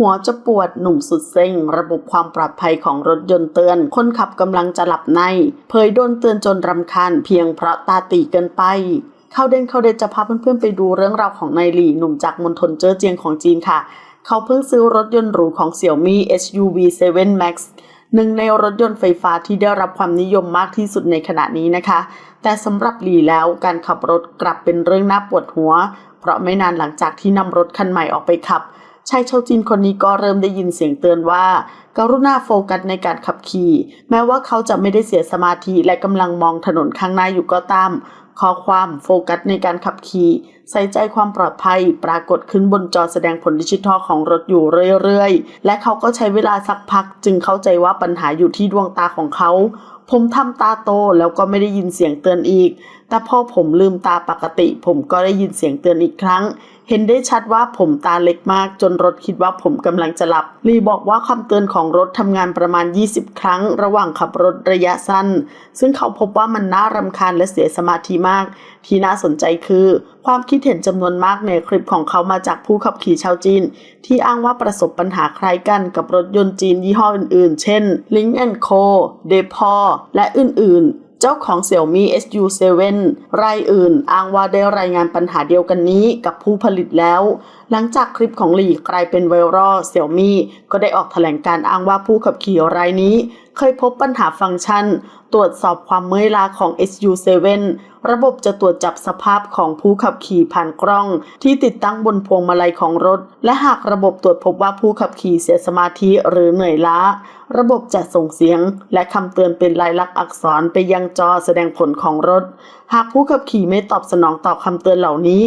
หัวจะปวดหนุ่มสุดเซ็ง ระบบความปลอดภัยของรถยนต์เตือน คนขับกำลังจะหลับใน เผยโดนเตือนจนรำคาญเพียงเพราะตาตีเกินไป เข้าเด่นเข้าเด่นจะพาเพื่อนๆไปดูเรื่องราวของนายหลี่หนุ่มจากมณฑลเจ้อเจียงของจีนค่ะ เขาเพิ่งซื้อรถยนต์หรูของ Xiaomi SUV 7 Max หนึ่งในรถยนต์ไฟฟ้าที่ได้รับความนิยมมากที่สุดในขณะนี้นะคะ แต่สำหรับหลีแล้วการขับรถกลับเป็นเรื่องน่าปวดหัว เพราะไม่นานหลังจากที่นำรถคันใหม่ออกไปขับ ชายชาวจีนคนนี้ก็เริ่มได้ยินเสียงเตือนว่า กรุณาโฟกัสในการขับขี่ แม้ว่าเขาจะไม่ได้เสียสมาธิและกำลังมองถนนข้างหน้าอยู่ก็ตาม ข้อความโฟกัสในการขับขี่ ใส่ใจความปลอดภัย ปรากฏขึ้นบนจอแสดงผลดิจิทัลของรถอยู่เรื่อยๆ และเขาก็ใช้เวลาสักพัก จึงเข้าใจว่าปัญหาอยู่ที่ดวงตาของเขา ผมทำตาโตแล้วก็ไม่ได้ยินเสียงเตือนอีก แต่พอผมลืมตาปกติ ผมก็ได้ยินเสียงเตือนอีกครั้งเห็นได้ชัดว่าผมตาเล็กมากจนรถคิดว่าผมกำลังจะหลับ ลีบอกว่าคำเตือนของของรถทำงานประมาณ 20 ครั้ง ระหว่างขับรถระยะสั้น ซึ่งเขาพบว่ามันน่ารำคาญและเสียสมาธิมาก ที่น่าสนใจคือ ความคิดเห็นจำนวนมากในคลิปของเขามาจากผู้ขับขี่ชาวจีน ที่อ้างว่าประสบปัญหาคล้ายกันกับรถยนต์จีนยี่ห้ออื่นๆ เช่น Link Co, d e p o และอื่นๆ เจ้าของ Xiaomi SU7 รายอื่น อ้างว่าได้รายงานปัญหาเดียวกันนี้กับผู้ผลิตแล้ว หลังจากคลิปของหลีกลายเป็นไวรัล Xiaomi ก็ได้ออกแถลงการอ้างว่าผู้ขับขี่รายนี้ เคยพบปัญหาฟังก์ชัน ตรวจสอบความเมื่อยล้าของ SU7 ระบบจะตรวจจับสภาพของผู้ขับขี่ผ่านกล้อง ที่ติดตั้งบนพวงมาลัยของรถ และหากระบบตรวจพบว่าผู้ขับขี่เสียสมาธิหรือเหนื่อยล้า ระบบจะส่งเสียง และคำเตือนเป็นลายลักษณ์อักษรไปยังจอแสดงผลของรถ หากผู้ขับขี่ไม่ตอบสนองต่อคำเตือนเหล่านี้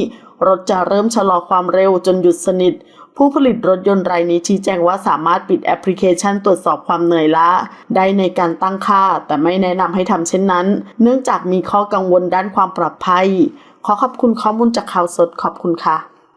รถจะเริ่มชะลอความเร็วจนหยุดสนิท ผู้ผลิตรถยนต์รายนี้ชี้แจงว่าสามารถปิดแอปพลิเคชันตรวจสอบความเหนื่อยล้า ได้ในการตั้งค่า แต่ไม่แนะนำให้ทำเช่นนั้น เนื่องจากมีข้อกังวลด้านความปลอดภัย ขอขอบคุณข้อมูลจากข่าวสดขอบคุณค่ะ